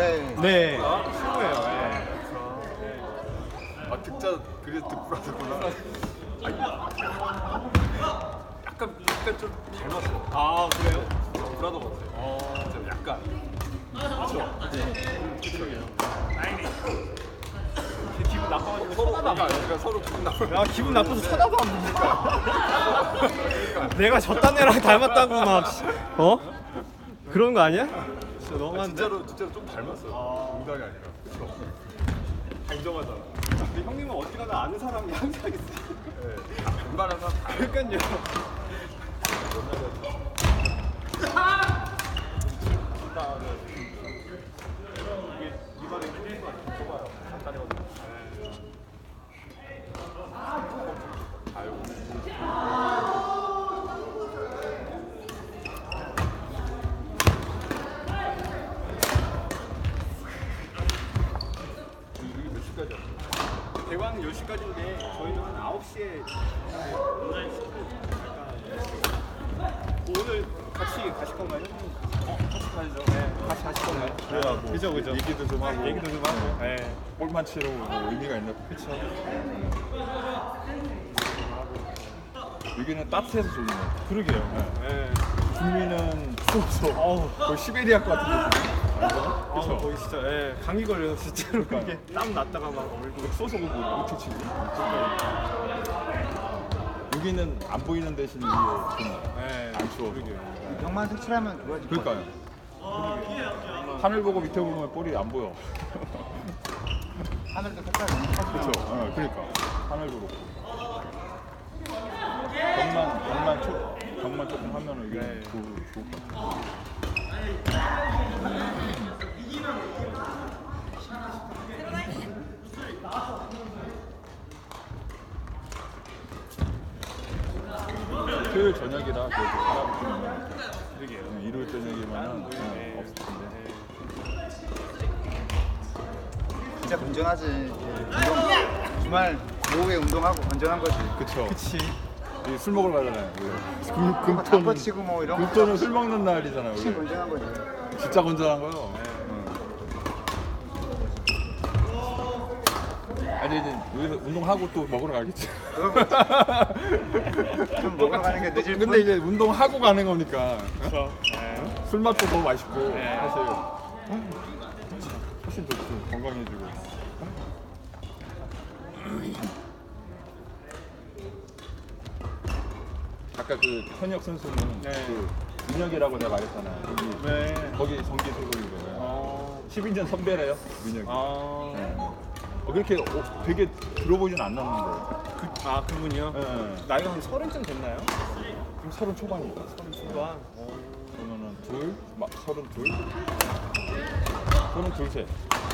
네. 네. 친구예요. 아 득자 그래서 득불하셨구나. 약간 약간 좀 닮았어. 아 그래요? 브라더 같아요. 좀 약간. 그렇죠. 기분 나빠가지고 서로 쳐다도 안 그러니까, 봐. 그러니까 서로 기분 나쁘. 야 기분 나빠서 쳐다도 안 보니까. 내가 저딴 애랑 닮았다고 막 어? 그런 거 아니야? 진짜 너무한데. 진짜로 진짜로 좀 닮았어요. 농담이 아니라. 그렇죠. 인정하잖아. 근데 형님은 어디 가나 아는 사람이 항상 있어. 네. 웬만한 사람 다 그러니까요. 이게 시에 오늘 같이 가실 건가요? 어, 같이 가시죠. 네, 같이 가실 건가요? 그래야 뭐 그죠, 그죠. 얘기도 좀 하고 얘기도 좀 하고. 네. 볼만 치러 뭐 의미가 있나? 그렇죠. 여기는 따뜻해서 좋네요. 그러게요. 네. 국민은 추워서 어우. 거의 시베리아 것 같은 느낌. 아, 그렇죠. 거의 진짜 예, 감기 걸려서 진짜로 이게 땀 났다가 막 얼굴에 쏘서 보고 어떻게 치고. 여기는 안 보이는 대신 이게 좀 예, 안 추워. 형만 색칠하면 그거지. 그러니까요. 하늘 보고 밑에 보면 볼이 안 보여. 하늘도 색깔 너무 탁 그렇죠. 어, 그러니까 하늘도 그렇고. 벽만 벽만 초 조금 하면은 이게 네. 좋- 좋을 것 같아요. 토요일 저녁이라 그래도 사람이 좀 있는 그러게요. 네, 일요일 저녁이면은 어, 없을 텐데. 진짜 건전하지. 운동, 주말 오후에 운동하고 건전한 거지. 그쵸. 그치. 이술 먹으러 가잖아요. 원래. 금, 뭐 금토는 담궈 치고 뭐 이런 거. 금토는 술 먹는 날이잖아요. 원래. 건전한 거지. 진짜 건전한 거요. 네. 응. 아니 이제 여기서 운동하고 또 먹으러 가겠지. 좀 먹으러 가는 게 늦을 근데 뿐. 이제 운동하고 가는 거니까 그렇죠. 예. 술 맛도 더 맛있고 네. 사실 훨씬 좋지 건강해지고. 아까 그 현역 선수는 네. 그 민혁이라고 내가 말했잖아. 거기 네. 거기 정기 소속이거든. 어. 10인전 선배래요, 민혁이. 아. 네. 어, 그렇게 어, 되게 들어보진 않았는데. 그, 아, 그분이요? 네. 나이가 한 서른쯤 됐나요? 지금 서른 초반이다. 서른 초반. 어. 그러면은 둘, 막 서른 둘, 서른 둘 셋.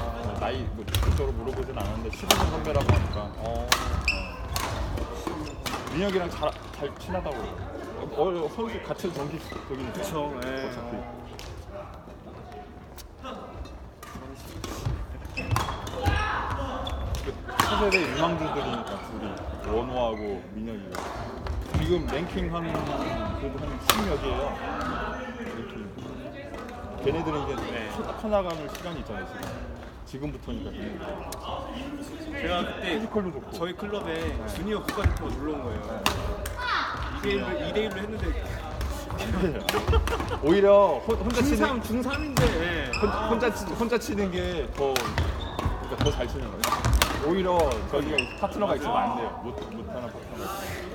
어, 나이 뭐 적극적으로 물어보진 않았는데 15년 선배라고 하니까 어. 민혁이랑 잘, 잘 친하다고. 어, 어, 선수 같은 정기 저기는 그쵸. 예. 어차피. 그 차세대 유망주들이니까 둘이 원호하고 민혁이가 지금 랭킹 한 그래도 한 10몇이에요 랭킹 걔네들은 이제 네. 커- 커나가는 시간이 있잖아요 지금 지금부터니까. 제가 그때 피지컬도 좋고. 저희 클럽에 주니어 국가대표가 놀러 온 거예요. 2대 1로 2대 1로 했는데 오히려 혼- 혼자 치는 중3 중3인데 혼- 혼자 치, 혼자 치는 게 더 그러니까 더 잘 치는 거예요. 오히려 저기가 파트너가 있으면 안 돼요. 못 못하는 파트너가 있으면.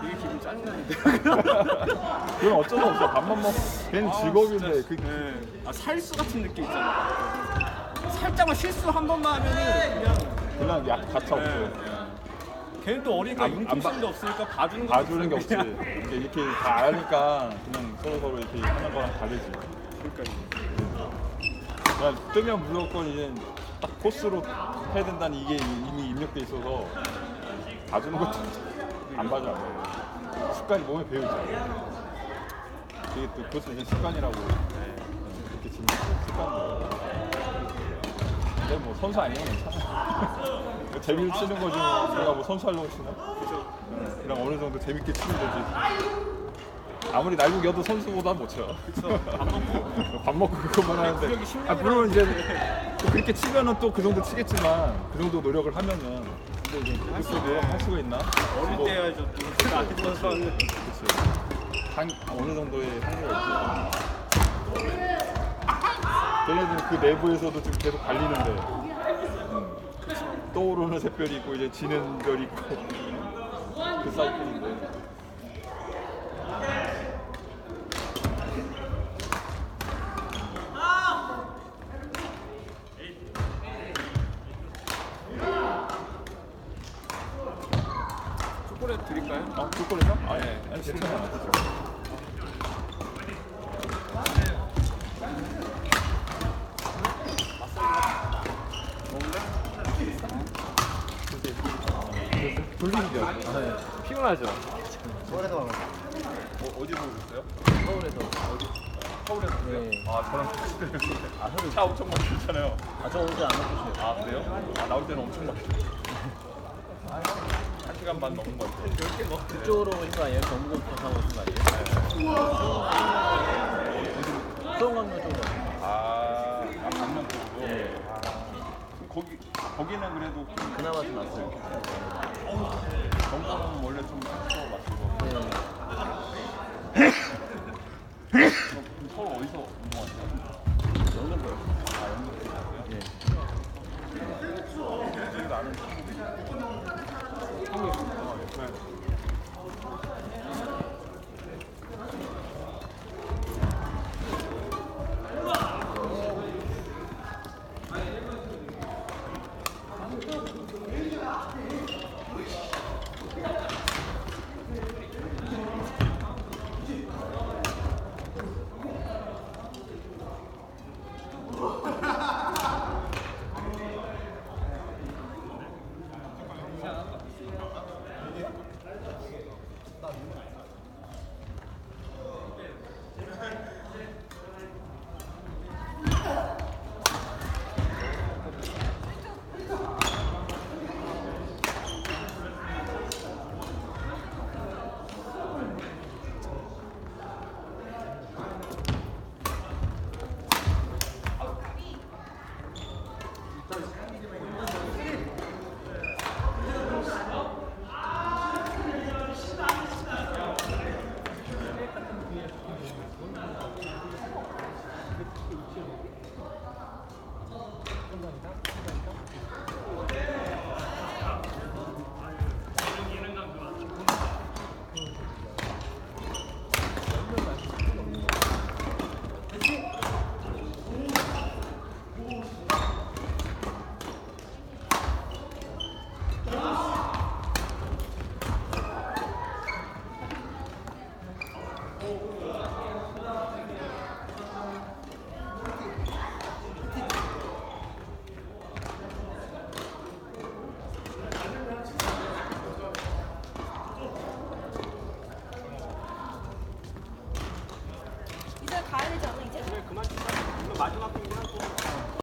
되게 기분 짜증나는데. 그건 어쩔 수 없어. 밥만 먹. 걔는 직업인데 그 네. 아 살수 같은 느낌 있잖아. 살짝만 실수 한 번만 하면은 그냥 그냥 약 가차 없어요. 네. 걔는 또 어리니까 안- 안 봐- 융통성도 없으니까 봐주는 거 봐주는 게 없지. 이게 이렇게 다 아니까 그냥 서로 서로 이렇게 하는 거랑 다르지. 그러니까 그냥 뜨면 무조건 이제 딱 코스로 해야 된다는 이게 이미 입력돼 있어서 봐주는 것도 안 봐줘 안 봐줘. 습관이 몸에 배우지. 이게 또 그것도 이제 습관이라고. 네. 그렇게 지금 습관도. 근데 뭐 선수 아니면 괜찮아. 재미를 치는 거지. 뭐. 내가 뭐 선수 하려고 치나? 네. 그냥 어느 정도 재밌게 치는 거지. 아무리 날고겨도 선수보다 못 쳐. 그쵸. 밥 먹고. 밥 먹고 그것만 하는데. 구력이 10아 물론 이제 또 그렇게 치면은 또 그 정도 치겠지만 그 정도 노력을 하면은 근데 이제 그렇게 노력할 수가 있나? 어릴 뭐, 때 해야죠. 또 제가 아직 선수 하는데 그치. 한 어느 정도의 한계가 있지. 걔네들은 그 내부에서도 지금 계속 갈리는데 음. 떠오르는 샛별이 있고 이제 지는 별이 있고 그 사이클인데. 초콜릿 드릴까요? 아, 그거래요? 아, 예. 아니, 괜찮아요. 아, 네. 피곤하죠. 서울에서 와가지고 어, 어디서 오셨어요? 서울에서 서울에서 오세요? 네. 아, 저랑 아, 서울 차 엄청 막히잖아요. 아저 오늘 안 먹으세요 아, 그래요? 아, 나올 때는 엄청 막혀요. 한 시간 반 넘은 거 같아요. 그쪽으로 오신 거 아니에요? 경북 타고 오신 거 아니에요? 수원광명 쪽으로 아, 아 강남 쪽으로? 아, 그럼 거기는 그래도 그나마 좀 낫어요 경남은 원래 좀 상처. 네. 그럼 서울 어디서 운동하세요? 영등포요 아, 영국 쪽이요? 네. 아는 한국 네.